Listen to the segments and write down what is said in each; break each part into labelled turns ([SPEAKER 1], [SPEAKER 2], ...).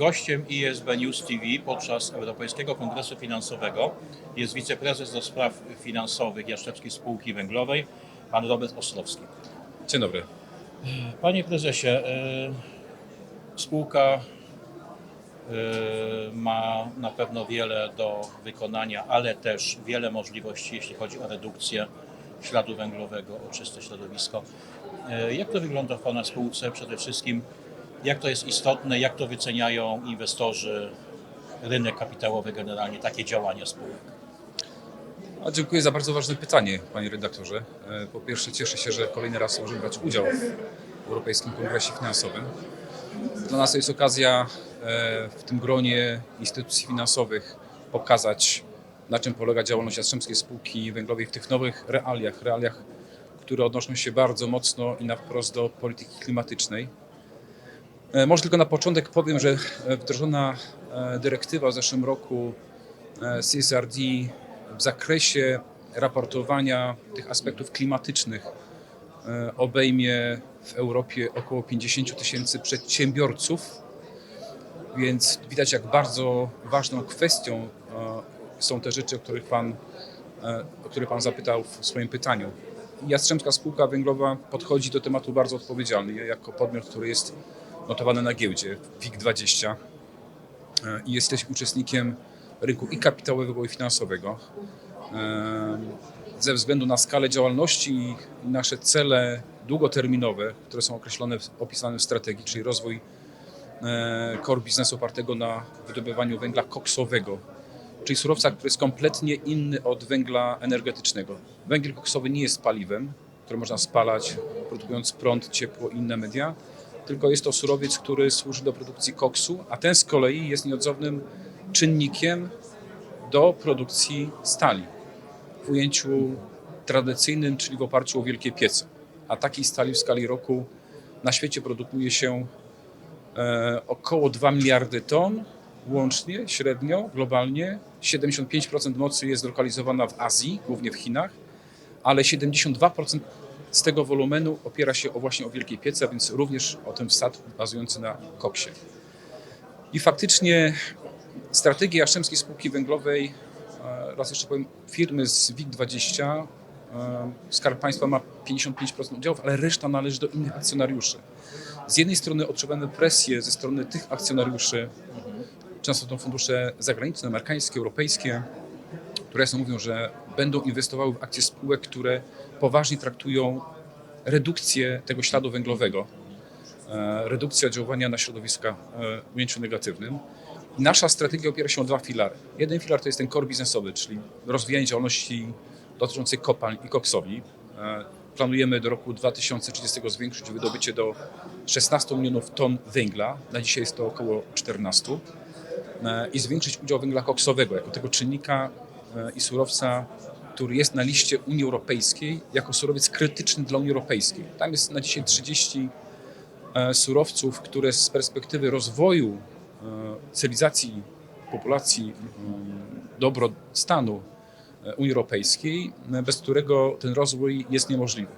[SPEAKER 1] Gościem ISB News TV podczas Europejskiego Kongresu Finansowego jest wiceprezes do spraw finansowych Jastrzębskiej Spółki Węglowej, pan Robert Ostrowski.
[SPEAKER 2] Dzień dobry.
[SPEAKER 1] Panie prezesie, e, spółka e, ma na pewno wiele do wykonania, ale też wiele możliwości, jeśli chodzi o redukcję śladu węglowego, o czyste środowisko. E, Jak to wygląda w Pana spółce przede wszystkim? Jak to jest istotne? Jak to wyceniają inwestorzy, rynek kapitałowy generalnie, takie działania spółek?
[SPEAKER 2] A dziękuję za bardzo ważne pytanie, panie redaktorze. E, Po pierwsze, cieszę się, że kolejny raz możemy brać udział w Europejskim Kongresie Finansowym. Dla nas to jest okazja e, w tym gronie instytucji finansowych pokazać, na czym polega działalność Jastrzębskiej Spółki Węglowej w tych nowych realiach, realiach, które odnoszą się bardzo mocno i na wprost do polityki klimatycznej. E, Może tylko na początek powiem, że e, wdrożona e, dyrektywa w zeszłym roku CSRD w zakresie raportowania tych aspektów klimatycznych obejmie w Europie około 50 tysięcy przedsiębiorców, więc widać jak bardzo ważną kwestią są te rzeczy, o których Pan, o które Pan zapytał w swoim pytaniu. Jastrzębska Spółka Węglowa podchodzi do tematu bardzo odpowiedzialnie, jako podmiot, który jest notowany na giełdzie WIG20 e, i jesteś uczestnikiem rynku i kapitałowego, i finansowego. E, Ze względu na skalę działalności i nasze cele długoterminowe, które są określone, opisane w strategii, czyli rozwój e, core biznesu opartego na wydobywaniu węgla koksowego, czyli surowca, który jest kompletnie inny od węgla energetycznego. Węgiel koksowy nie jest paliwem, które można spalać, produkując prąd, ciepło i inne media, tylko jest to surowiec, który służy do produkcji koksu, a ten z kolei jest nieodzownym czynnikiem do produkcji stali w ujęciu tradycyjnym, czyli w oparciu o wielkie piece. A takiej stali w skali roku na świecie produkuje się e, około 2 miliardy ton łącznie, średnio, globalnie. 75% mocy jest zlokalizowana w Azji, głównie w Chinach, ale 72% z tego wolumenu opiera się o właśnie o wielkie piece, a więc również o ten wsad bazujący na koksie. I faktycznie strategia Jastrzębskiej Spółki Węglowej, e, raz jeszcze powiem, firmy z WIG20, e, Skarb Państwa ma 55% udziałów, ale reszta należy do innych akcjonariuszy. Z jednej strony odczuwamy presję ze strony tych akcjonariuszy, często to fundusze zagraniczne, amerykańskie, europejskie, które jasno mówią, że będą inwestowały w akcje spółek, które poważnie traktują redukcję tego śladu węglowego, e, redukcję oddziaływania na środowiska e, w ujęciu negatywnym. Nasza strategia opiera się o dwa filary. Jeden filar to jest ten core biznesowy, czyli rozwijanie działalności dotyczącej kopalń i koksowni. E, Planujemy do roku 2030 zwiększyć wydobycie do 16 milionów ton węgla. Na dzisiaj jest to około 14 e, i zwiększyć udział węgla koksowego jako tego czynnika e, i surowca, który jest na liście Unii Europejskiej jako surowiec krytyczny dla Unii Europejskiej. Tam jest na dzisiaj 30 e, surowców, które z perspektywy rozwoju e, cywilizacji, populacji, mm, dobrostanu e, Unii Europejskiej, e, bez którego ten rozwój jest niemożliwy.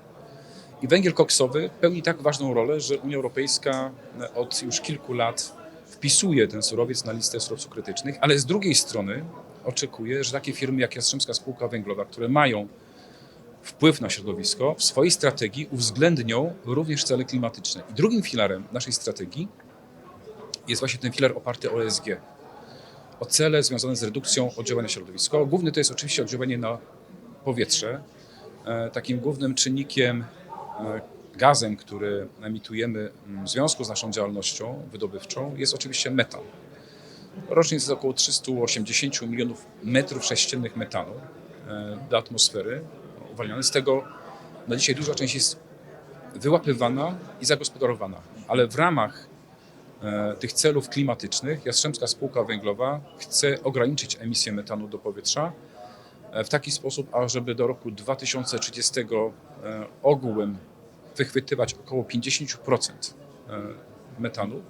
[SPEAKER 2] I węgiel koksowy pełni tak ważną rolę, że Unia Europejska e, od już kilku lat wpisuje ten surowiec na listę surowców krytycznych, ale z drugiej strony oczekuje, że takie firmy jak Jastrzębska Spółka Węglowa, które mają wpływ na środowisko, w swojej strategii uwzględnią również cele klimatyczne. I drugim filarem naszej strategii jest właśnie ten filar oparty o ESG. O cele związane z redukcją oddziaływania środowiskowego. Główny to jest oczywiście oddziaływanie na powietrze. E, Takim głównym czynnikiem, e, gazem, który emitujemy w związku z naszą działalnością wydobywczą jest oczywiście metan. Rocznie jest około 380 milionów metrów sześciennych metanu e, do atmosfery uwalniane. Z tego na dzisiaj duża część jest wyłapywana i zagospodarowana, ale w ramach e, tych celów klimatycznych Jastrzębska Spółka Węglowa chce ograniczyć emisję metanu do powietrza e, w taki sposób, ażeby do roku 2030 e, ogółem wychwytywać około 50% e, metanu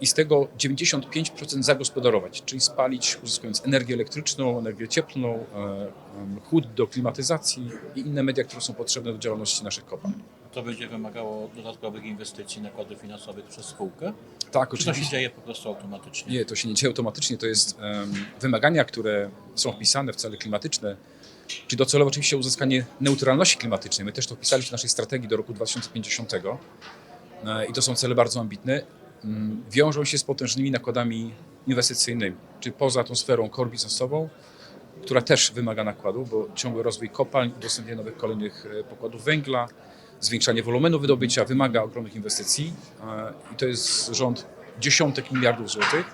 [SPEAKER 2] i z tego 95% zagospodarować, czyli spalić, uzyskując energię elektryczną, energię cieplną, e, chłód do klimatyzacji i inne media, które są potrzebne do działalności naszych kopalń.
[SPEAKER 1] to będzie wymagało dodatkowych inwestycji, nakładów finansowych przez spółkę?
[SPEAKER 2] Tak,
[SPEAKER 1] Czy to się
[SPEAKER 2] oczywiście.
[SPEAKER 1] dzieje po prostu automatycznie?
[SPEAKER 2] Nie, to się nie dzieje automatycznie. To jest em, wymagania, które są wpisane w cele klimatyczne, czyli docelowo oczywiście uzyskanie neutralności klimatycznej. My też to wpisaliśmy w naszej strategii do roku 2050 e, i to są cele bardzo ambitne. Mm, Wiążą się z potężnymi nakładami inwestycyjnymi, czy poza tą sferą core biznesową, która też wymaga nakładów, bo ciągły rozwój kopalń, udostępnienie nowych kolejnych e, pokładów węgla, zwiększanie wolumenu wydobycia wymaga ogromnych inwestycji i to jest rząd dziesiątek miliardów złotych,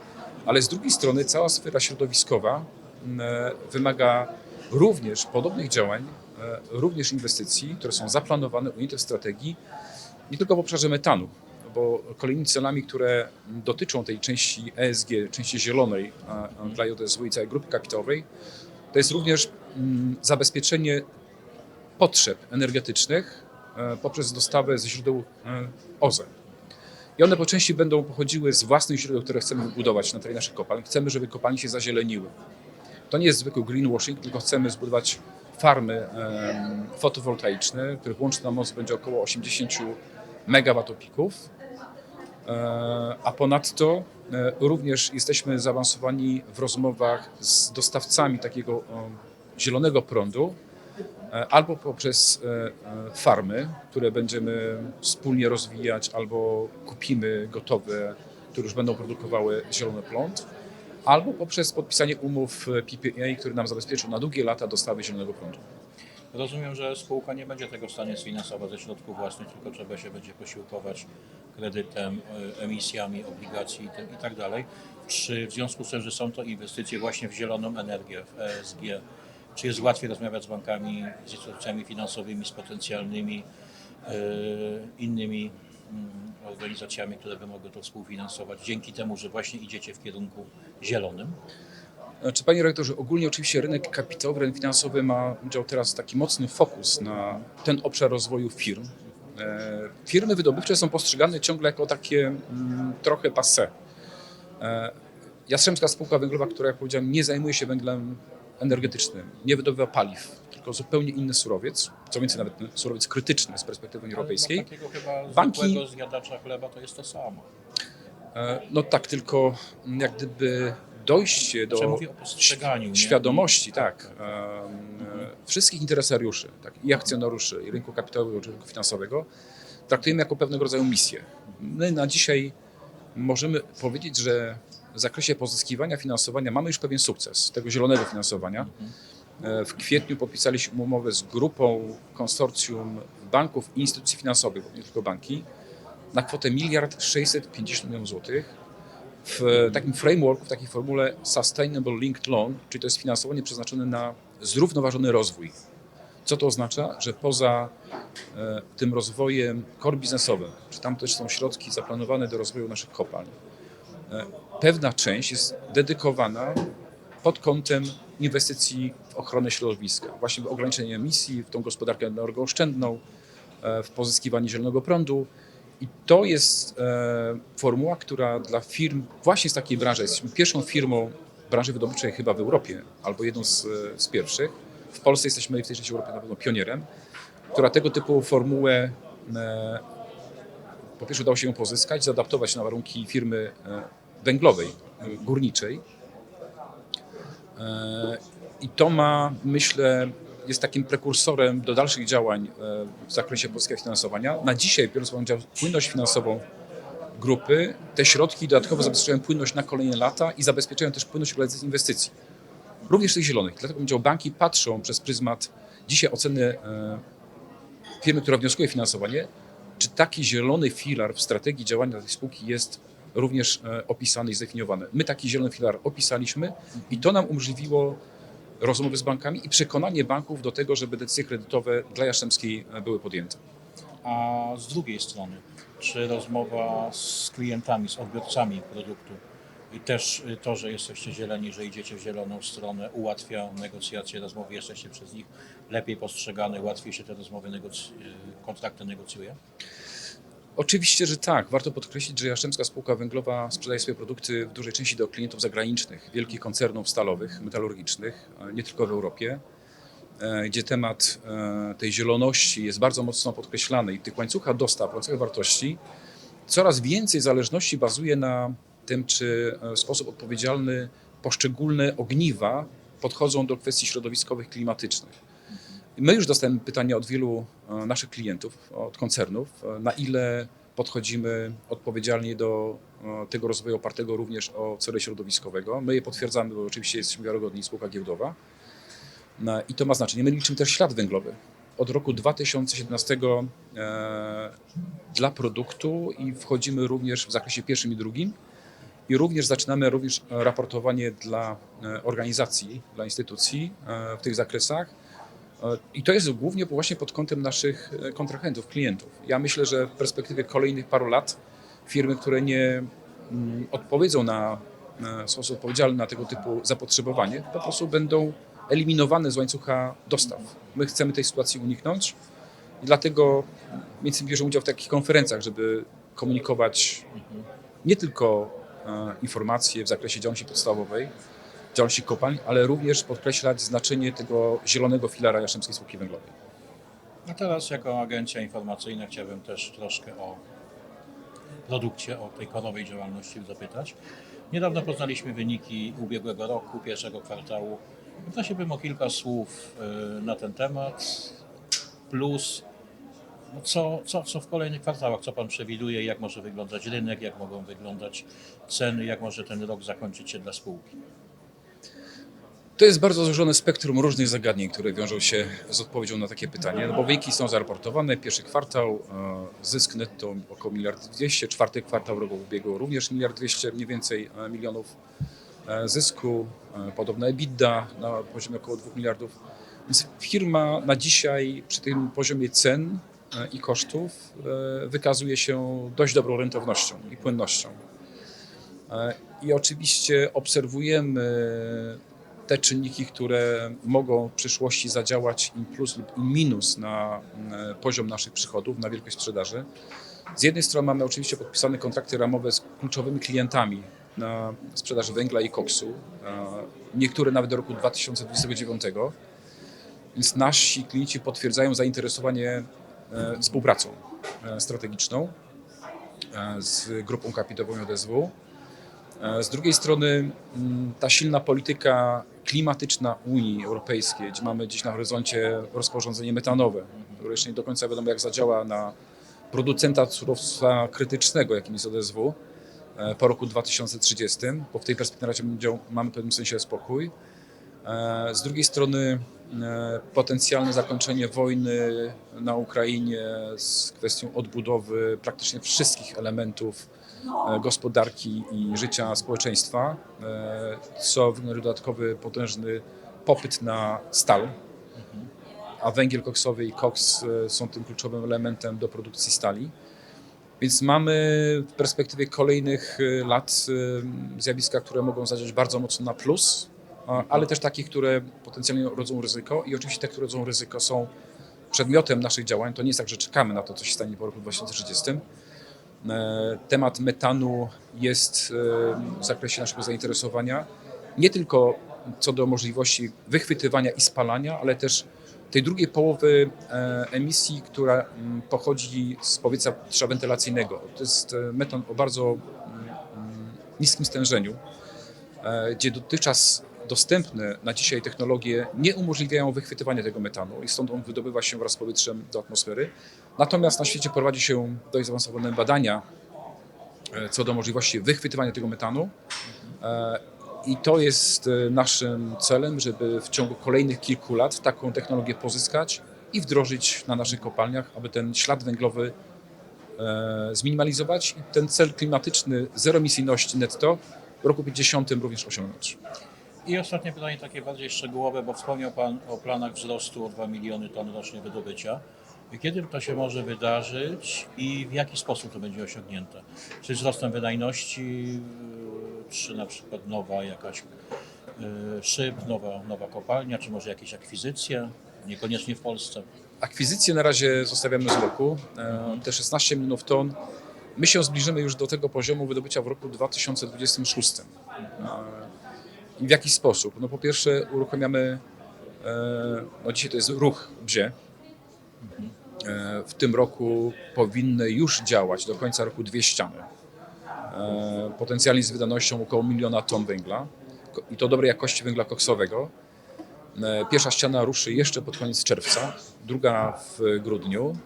[SPEAKER 2] ale z drugiej strony cała sfera środowiskowa m, e, wymaga również podobnych działań, e, również inwestycji, które są zaplanowane, ujęte w strategii, nie tylko w obszarze metanu, bo kolejnymi celami, które dotyczą tej części ESG, części zielonej dla JSW i całej grupy kapitałowej, to jest również mm, zabezpieczenie potrzeb energetycznych e, poprzez dostawę ze źródeł e, OZE. I one po części będą pochodziły z własnych źródeł, które chcemy wybudować na terenie naszych kopalń. Chcemy, żeby kopalnie się zazieleniły. To nie jest zwykły greenwashing, tylko chcemy zbudować farmy fotowoltaiczne, których łączna moc będzie około 80 megawattopików. E, A ponadto e, również jesteśmy zaawansowani w rozmowach z dostawcami takiego zielonego prądu, e, albo poprzez farmy, które będziemy wspólnie rozwijać, albo kupimy gotowe, które już będą produkowały zielony prąd, albo poprzez podpisanie umów PPA, które nam zabezpieczą na długie lata dostawy zielonego prądu.
[SPEAKER 1] Rozumiem, że spółka nie będzie tego w stanie sfinansować ze środków własnych, tylko trzeba się będzie posiłkować kredytem, e, emisjami obligacji i tym- i tak. Czy w związku z tym, że są to inwestycje właśnie w zieloną energię, w ESG, czy jest łatwiej rozmawiać z bankami, z instytucjami finansowymi, z potencjalnymi e, innymi mm, organizacjami, które by mogły to współfinansować, dzięki temu, że właśnie idziecie w kierunku zielonym?
[SPEAKER 2] Znaczy, panie rektorze, ogólnie oczywiście rynek kapitałowy, rynek finansowy ma dział teraz taki mocny fokus na ten obszar rozwoju firm. E, Firmy wydobywcze są postrzegane ciągle jako takie mm, trochę passé. E, Jastrzębska Spółka Węglowa, która jak powiedziałem nie zajmuje się węglem energetycznym, nie wydobywa paliw, tylko zupełnie inny surowiec, co więcej nawet surowiec krytyczny z perspektywy Unii Europejskiej.
[SPEAKER 1] Takiego chyba
[SPEAKER 2] Banki-
[SPEAKER 1] zjadacza chleba to jest to samo.
[SPEAKER 2] E, No tak, tylko jak gdyby dojście do
[SPEAKER 1] Znaczy, mówię o postrzeganiu, nie?
[SPEAKER 2] świadomości, tak, em, e, wszystkich interesariuszy, tak, i akcjonariuszy, i rynku kapitałowego, czy rynku finansowego, traktujemy jako pewnego rodzaju misję. My na dzisiaj możemy powiedzieć, że w zakresie pozyskiwania finansowania mamy już pewien sukces tego zielonego finansowania. E, W kwietniu podpisaliśmy umowę z grupą konsorcjum banków i instytucji finansowych, bo nie tylko banki, na kwotę miliard 650 milionów złotych w takim frameworku, w takiej formule Sustainable Linked Loan, czyli to jest finansowanie przeznaczone na zrównoważony rozwój. Co to oznacza? Że poza e, tym rozwojem core biznesowym, czy tam też są środki zaplanowane do rozwoju naszych kopalń, e, pewna część jest dedykowana pod kątem inwestycji w ochronę środowiska, właśnie w ograniczenie emisji, w tą gospodarkę energooszczędną, e, w pozyskiwanie zielonego prądu. I to jest e, formuła, która dla firm właśnie z takiej branży, jesteśmy pierwszą firmą branży wydobywczej chyba w Europie, albo jedną z, e, z pierwszych. W Polsce jesteśmy w tej części Europy na pewno pionierem, która tego typu formułę e, po pierwsze udało się ją pozyskać, zaadaptować na warunki firmy e, węglowej, e, górniczej. E, I to ma, myślę, jest takim prekursorem do dalszych działań e, w zakresie polskiego finansowania. Na dzisiaj, biorąc pod uwagę płynność finansową grupy, te środki dodatkowo zabezpieczają płynność na kolejne lata i zabezpieczają też płynność realizacji inwestycji. Również tych zielonych. Dlatego będzie banki patrzą przez pryzmat dzisiaj oceny e, firmy, która wnioskuje finansowanie, czy taki zielony filar w strategii działania tej spółki jest również e, opisany i zdefiniowany. My taki zielony filar opisaliśmy i to nam umożliwiło rozmowy z bankami i przekonanie banków do tego, żeby decyzje kredytowe dla Jastrzębskiej e, były podjęte.
[SPEAKER 1] A z drugiej strony, czy rozmowa z klientami, z odbiorcami produktu i też y, to, że jesteście zieleni, że idziecie w zieloną stronę, ułatwia negocjacje, rozmowy, jesteście przez nich lepiej postrzegane, łatwiej się te rozmowy, negoc- y, kontrakty negocjuje?
[SPEAKER 2] Oczywiście, że tak. Warto podkreślić, że Jastrzębska Spółka Węglowa sprzedaje swoje produkty w dużej części do klientów zagranicznych, wielkich koncernów stalowych, metalurgicznych, e, nie tylko w Europie. e, gdzie temat e, tej zieloności jest bardzo mocno podkreślany i tych łańcucha dostaw, łańcucha wartości, coraz więcej zależności bazuje na tym, czy w sposób odpowiedzialny poszczególne ogniwa podchodzą do kwestii środowiskowych, klimatycznych. My już dostajemy pytania od wielu naszych klientów, od koncernów, e, na ile podchodzimy odpowiedzialnie do e, tego rozwoju opartego również o cele środowiskowego. My je potwierdzamy, bo oczywiście jesteśmy wiarygodni spółka giełdowa. No I to ma znaczenie. My liczymy też ślad węglowy. Od roku 2017 e, dla produktu i wchodzimy również w zakresie pierwszym i drugim. I również zaczynamy również raportowanie dla e, organizacji, dla instytucji e, w tych zakresach. I to jest głównie właśnie pod kątem naszych e, kontrahentów, klientów. Ja myślę, że w perspektywie kolejnych paru lat firmy, które nie mm, odpowiedzą na na sposób odpowiedzialny na tego typu zapotrzebowanie, po prostu będą eliminowane z łańcucha dostaw. My chcemy tej sytuacji uniknąć i dlatego między innymi bierzemy udział w takich konferencjach, żeby komunikować nie tylko e, informacje w zakresie działalności podstawowej, działalności kopalń, ale również podkreślać znaczenie tego zielonego filara Jastrzębskiej Spółki Węglowej.
[SPEAKER 1] A teraz jako agencja informacyjna chciałbym też troszkę o produkcie, o tej korowej działalności zapytać. Niedawno poznaliśmy wyniki ubiegłego roku, pierwszego kwartału. Prosiłbym o kilka słów y, na ten temat, plus no co, co, co w kolejnych kwartałach, co Pan przewiduje, jak może wyglądać rynek, jak mogą wyglądać ceny, jak może ten rok zakończyć się dla spółki.
[SPEAKER 2] To jest bardzo złożone spektrum różnych zagadnień, które wiążą się z odpowiedzią na takie pytanie, no bo wyniki są zaraportowane. Pierwszy kwartał, e, zysk netto około miliard dwieście, czwarty kwartał roku ubiegłego również miliard dwieście mniej więcej e, milionów e, zysku, podobna EBITDA na poziomie około 2 miliardów. Więc firma na dzisiaj przy tym poziomie cen i kosztów wykazuje się dość dobrą rentownością i płynnością. I oczywiście obserwujemy te czynniki, które mogą w przyszłości zadziałać im plus lub im minus na e, poziom naszych przychodów, na wielkość sprzedaży. Z jednej strony mamy oczywiście podpisane kontrakty ramowe z kluczowymi klientami na sprzedaż węgla i koksu, niektóre nawet do roku 2029, więc nasi klienci potwierdzają zainteresowanie e, współpracą e, strategiczną e, z grupą kapitałową JSW. Z drugiej strony mm, ta silna polityka klimatyczna Unii Europejskiej, gdzie mamy dziś na horyzoncie rozporządzenie metanowe, które jeszcze nie do końca wiadomo jak zadziała na producenta surowca krytycznego, jakim jest ODSW e, po roku 2030, bo w tej perspektywie mamy w pewnym sensie spokój. E, Z drugiej strony e, potencjalne zakończenie wojny na Ukrainie z kwestią odbudowy praktycznie wszystkich elementów gospodarki i życia społeczeństwa, e, co wygeneruje dodatkowy potężny popyt na stal, a węgiel koksowy i koks e, są tym kluczowym elementem do produkcji stali. Więc mamy w perspektywie kolejnych e, lat e, zjawiska, które mogą zadziać bardzo mocno na plus, ale też takich, które potencjalnie rodzą ryzyko i oczywiście te, które rodzą ryzyko są przedmiotem naszych działań. To nie jest tak, że czekamy na to, co się stanie po roku 2030. E, Temat metanu jest e, w zakresie naszego zainteresowania nie tylko co do możliwości wychwytywania i spalania, ale też tej drugiej połowy e, emisji, która mm, pochodzi z powietrza wentylacyjnego. To jest metan o bardzo mm, mm, niskim stężeniu, gdzie dotychczas dostępne na dzisiaj technologie nie umożliwiają wychwytywania tego metanu i stąd on wydobywa się wraz z powietrzem do atmosfery. Natomiast na świecie prowadzi się dość zaawansowane badania e, co do możliwości wychwytywania tego metanu. E, I to jest e, naszym celem, żeby w ciągu kolejnych kilku lat taką technologię pozyskać i wdrożyć na naszych kopalniach, aby ten ślad węglowy zminimalizować i ten cel klimatyczny zeroemisyjności netto w roku 50 również osiągnąć.
[SPEAKER 1] I ostatnie pytanie takie bardziej szczegółowe, bo wspomniał Pan o planach wzrostu o 2 miliony ton rocznie wydobycia. Kiedy to się może wydarzyć i w jaki sposób to będzie osiągnięte? Czy wzrostem wydajności, yy, czy na przykład nowa jakaś yy, szyb, nowa, nowa kopalnia, czy może jakieś akwizycje, niekoniecznie w Polsce?
[SPEAKER 2] Akwizycje na razie zostawiamy z boku. E, Te 16 milionów ton. My się zbliżymy już do tego poziomu wydobycia w roku 2026. E, I w jaki sposób? No po pierwsze uruchamiamy No dzisiaj to jest ruch BZIE. E, W tym roku powinny już działać do końca roku dwie ściany. E, Potencjalnie z wydajnością około miliona ton węgla i to dobrej jakości węgla koksowego. E, Pierwsza ściana ruszy jeszcze pod koniec czerwca, druga w grudniu.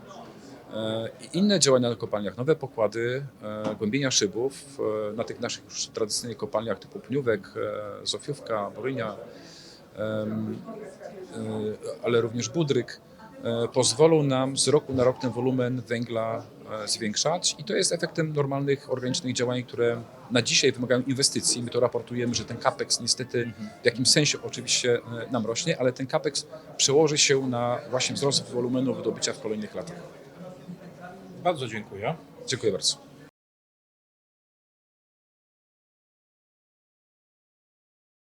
[SPEAKER 2] E, inne działania na kopalniach, nowe pokłady, e, głębienia szybów e, na tych naszych już tradycyjnych kopalniach typu Pniówek, Zofiówka, Borynia, ale również Budryk, pozwolą nam z roku na rok ten wolumen węgla zwiększać i to jest efektem normalnych organicznych działań, które na dzisiaj wymagają inwestycji. My to raportujemy, że ten capex niestety w jakimś sensie oczywiście nam rośnie, ale ten capex przełoży się na właśnie wzrost wolumenu wydobycia w kolejnych latach.
[SPEAKER 1] Bardzo dziękuję.
[SPEAKER 2] Dziękuję bardzo.